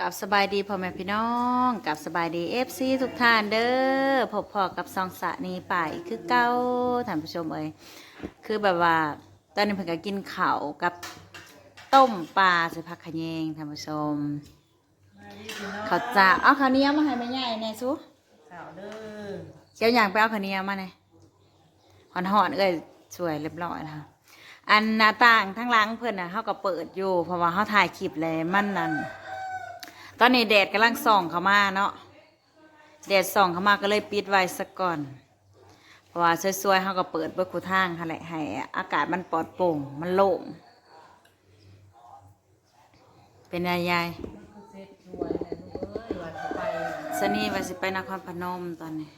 กับสบายดีพ่อแม่พี่น้องกับสบายดีเอฟซีทุกท่านเด้อพบพอกับซองสะนีไปคือเก้าท่านผู้ชมเอ้ยคือแบบว่าตอนนี้เพิ่งก็กินข้าวกับต้มปลาใส่ผักขะแยงท่านผู้ชมข้าวจ้าเอาข้าวเหนียวมาให้แม่ใหญ่แน่สุสาวเด้อเจ้าอย่างไปเอาข้าวเหนียวมาแน่หอนหอนๆเอ้ยสวยเรียบร้อยนะคะอันหน้าต่างทั้งหล้างเพิ่นน่ะเขาก็เปิดอยู่เพราะว่าเขาถ่ายคลิปเลยมันนั่น ตอนนี้แดดกำลังส่องเข้ามาเนาะแดดส่องเข้ามาก็เลยปิดไว้สักก่อน เพราะว่าสวยๆเขาก็เปิดเบิดคูทางค่ะแหละให้อากาศมันปลอดโปร่ง มันโล่ง เป็นยายคือเซ็ตรยเลยสนีว่าสิไปนครพนมตอนนี้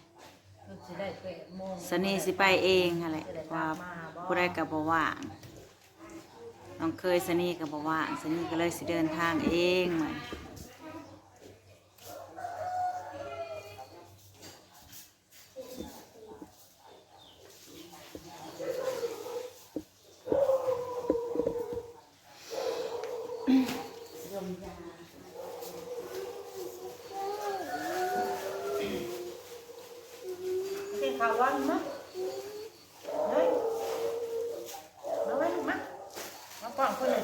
คือสิได้แปดโมงสนีสิไปเองค่ะแหละว่าผู้ใดกับบ่ว่างน้องเคยสนีกับบ่ว่างสนีก็เลยสิเดินทางเองเหมือนข่าววันมั้ยเฮ้ยมาไว้ลูกมามาก่อนคนเลย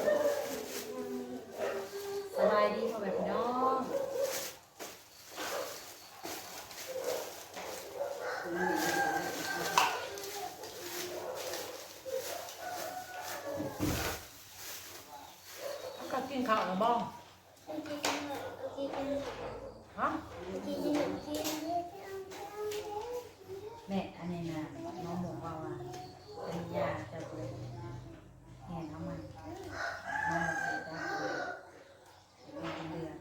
สบาย ดีพ่อแม่พี่น้องก็กินข้าวหรือบ้องฮะแม่อันนี้นะน้องหมูว่าว่าเป็นยาจะเป็นแห้งน้ำมันน้องหมูจะเป็นเดือน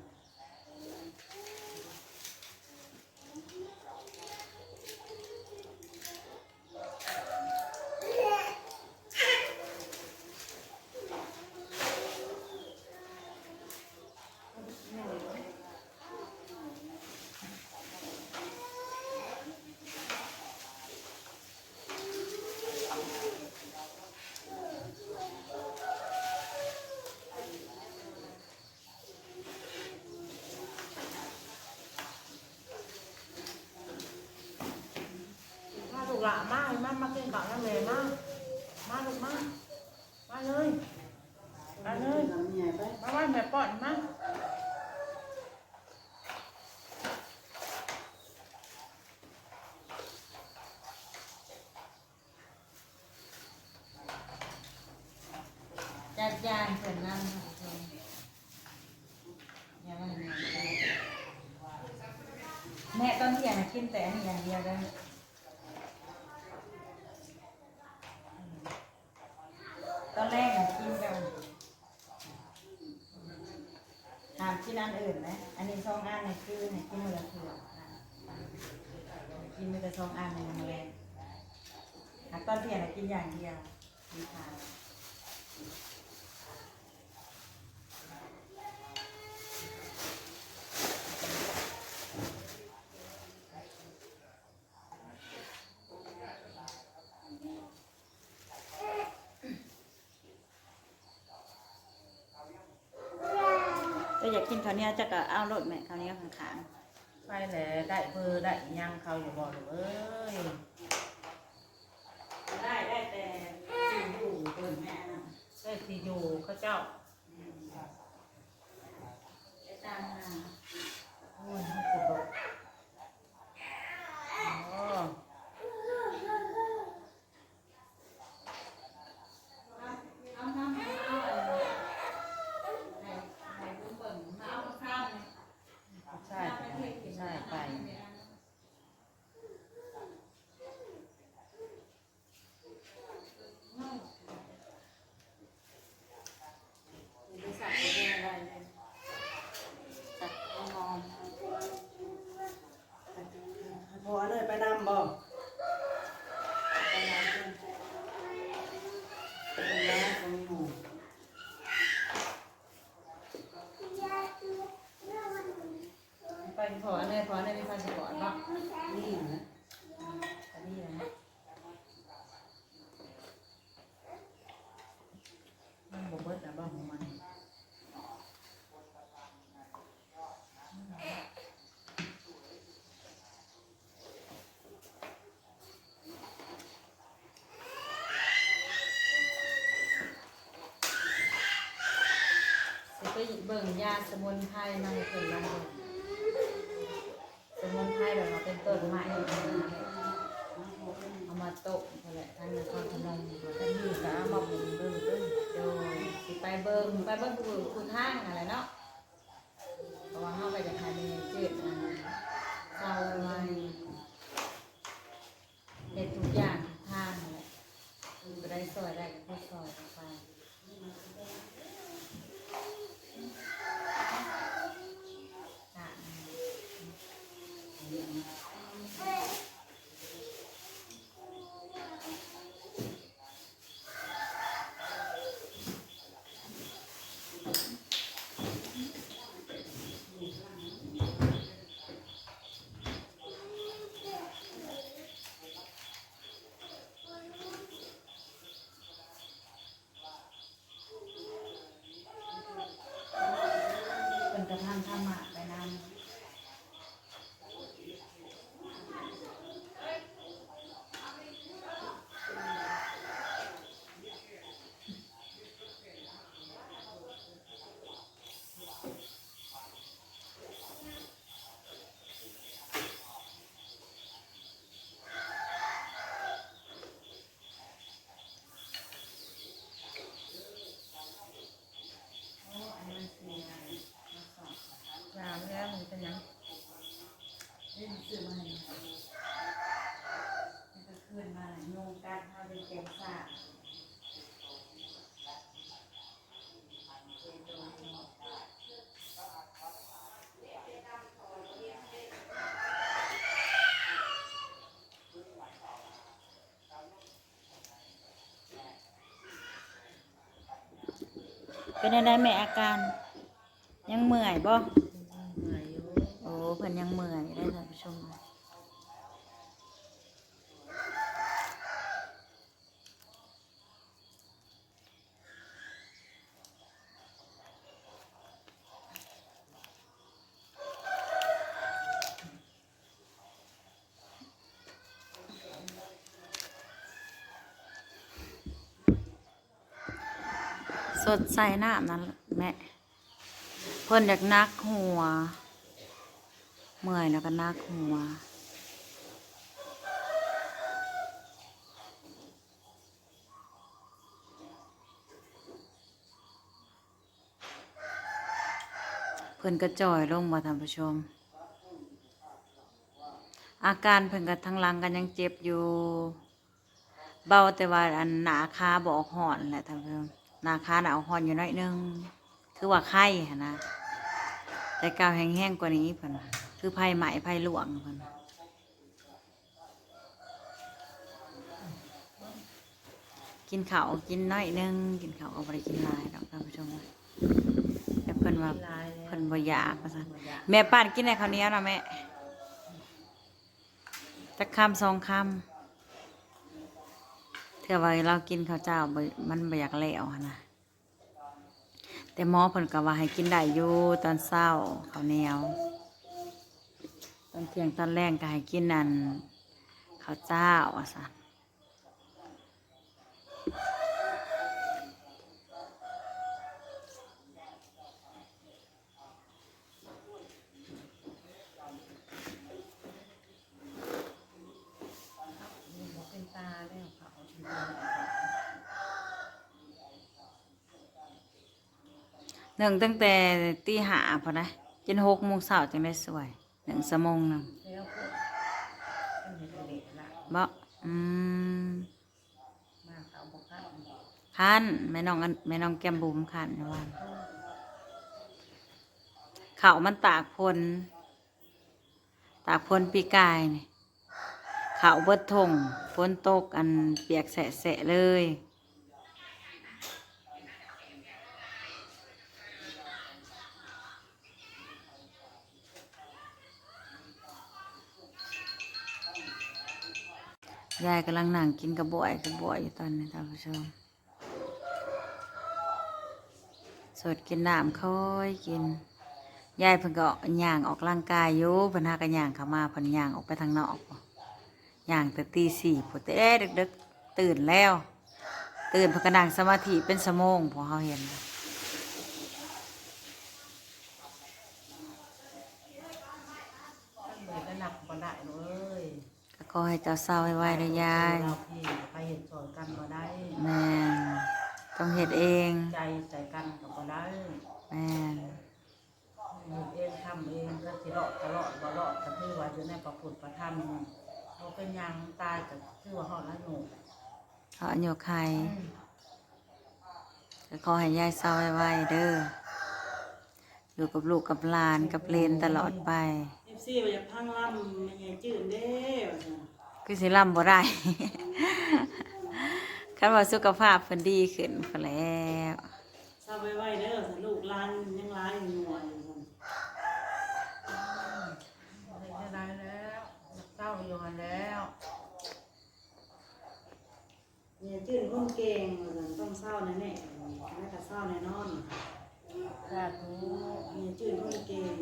มาลูก หลานมามามากินข้าวน้ำเลยมามาลูกมามาเลยมาเลยมาไว้แม่ป้อนมาจัดจานเสร็จนั่งค่ะทุกคนอย่ามแม่แม่ตอนเที่ยงน่ะกินแต่อันนี้อย่างเดียวเลยตอนแรกน่ะกินกันินอันอื่นไหมอันนี้ซองอันนี่คือในกินมือละเถื่อะกินมือละซองอ่านในมื้อแรงหากตอนเที่ยงน่ะกินอย่างเดียวมีทา นก็อยากกินข้าวเหนียวจะก็เอารถแม่ข้าวเหนียวข้างไปแหละได้เบอร์ได้อิหยังเขาอยู่บ่ลูกเอ้ยๆได้ได้แต่สิ่งอยู่เปิดแม่น่ะ ได้ที่อยู่เขาเจ้า อยขออัน่ขออันนี้มีไฟสปอร์เนาะนี่นะอันรนะมันบวเบิดอะบ้างของมันไปเบิ่งยาสมุนไพรมาให้เพิ่นลองเบิ่ สมุนไพรแบบว่าเป็นต้นไม้เอามาโตะนั่นแหละทางนครพนมแต่นี่ก็เอามาบุญเบิ่งเบิ่งโดยสิไปเบิ่งไปเบิ่งคือคือทางอะไรเนาะเพราะว่าเฮาไปจะทานในจืดอันเศร้าไว้เฮ็ดทุกอย่างทุกทางนั่นแหละบ่ได้ซอยได้ก็ซอยไป ค่ะ เป็นกระทั่งธรรมะไปนำ งามแล้วมันเป็นหยัง เล่นซื้อมาให้มันก็ขึ้นมาโยงการพาไปแกงซ่า เป็นอะไรแม่อาการ ยังเมื่อยบ่ เหนื่อยอยู่ โอ้เพิ่นยังเมื่อยได้ท่านผู้ชม สดใสน้ำนั่นแม่เพิ่นอยากนักหัว เมื่อยแล้วก็นักหัวเพิ่นก็จ่อยลงมาท่านผู้ชม อาการเพิ่นก็ทั้งหลังกันยังเจ็บอยู่ เบาแต่ว่าอันหนาคาบออกหอนแหละท่านผู้ชม นาคาหนาออกหอนอยู่น้อยนึง คือว่าไข้หั้นะแต่กาวแห้งๆกว่านี้เพิ่นคือไผ่ไหมไผ่หลวงเพิ่นกินข้าวกินน้อยนึง กินข้าวก็บ่ได้กินลายดอกท่านผู้ชมแต่เพิ่นว่าเพิ่นบ่อยากว่าซั่นแม่ป้านกินได้ข้าวเหนียวนะแม่จักคำสองคำ เทื่อว่าเรากินข้าวเจ้ามันบ่อยากแล้วนะแต่หมอเพิ่นก็ว่าให้กินได้อยู่ตอนเช้าข้าวเหนียว ตอนเที่ยงตอนแรงก็ให้กินนั่นข้าวเจ้าอะสันตาแล้วเขาเป็นตา หนึ่งตั้งแต่ตีหาพอนะจนหกโมงเช้าจังได้สวยหนึ่งชั่วโมงหนึ่งบ่อืมขันแม่น้องแม่น้องแก้มบุ๋มคันวันเขามันตากพลตากพลปีกายนี่เขาเบิดทงฝนตกอันเปียกแสะเลย ยายกำลังนั่งกินกระบวยกระบวยอยู่ตอนนี้ท่านผู้ชมสดกินน้ำค่อยกินยายเพิ่นก็ย่างออกร่างกายอยู่เพิ่นหากันย่างเข้ามาเพิ่นย่างออกไปทางนอกย่างแต่ตีสี่พุ่นแต่ดึกๆตื่นแล้ว ตื่นเพิ่นก็นั่งสมาธิเป็นชั่วโมงพอเฮาเห็น ข อให้เจ้าเศร้าไว้ๆเลยยายเราพี่ไปเห็นสอนกันบ่ได้แม่นต้องเฮ็ดเองใจใจกันก็บ่ได้แม่นเฮ็ดเองทำเองก็สิเลาะตลอดบ่เลาะก็คือว่าอยู่ในประพุทธประธรรมเขาเป็นหยังตายก็คือว่าฮอดละหนูเขาอันโยไข่ก็ขอให้ยายเศร้าไว้ๆเด้ออยู่กับลูกกับหลานกับเลนตลอดไปเอ ฟซีว่าจะพังล่ำไม่ใหญ่จืดเด้ว่าซั่นคือสิล่ำบ่ได้ คันว่าสุขภาพเพิ่นดีขึ้นก็แล้วทราบไว้ๆเด้อสันลูกหลานยังหลายอยู่หน่วยอยู่ซั่นได้ได้แล้วเศร้าอยู่หั้นแล้วไม่ใหญ่จืดคนเก่งว่าซั่นต้องเศร้าแน่ๆไม่ก็เศร้าแน่นอนสาธุไม่ใหญ่จืดคนเก่ง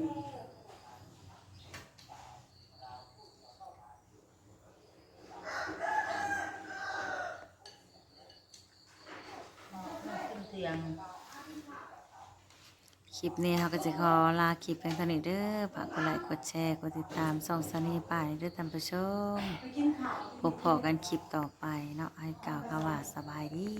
นเตียงคลิปนี้เราก็จะขอลาคลิปเพียงเท่านี้เด้อฝากกดไลค์กดแชร์กดติดตามส่องสนีป่ายเด้อท่านผู้ชมพบพอกันคลิปต่อไปเนาะให้กล่าวคำว่าสบายดี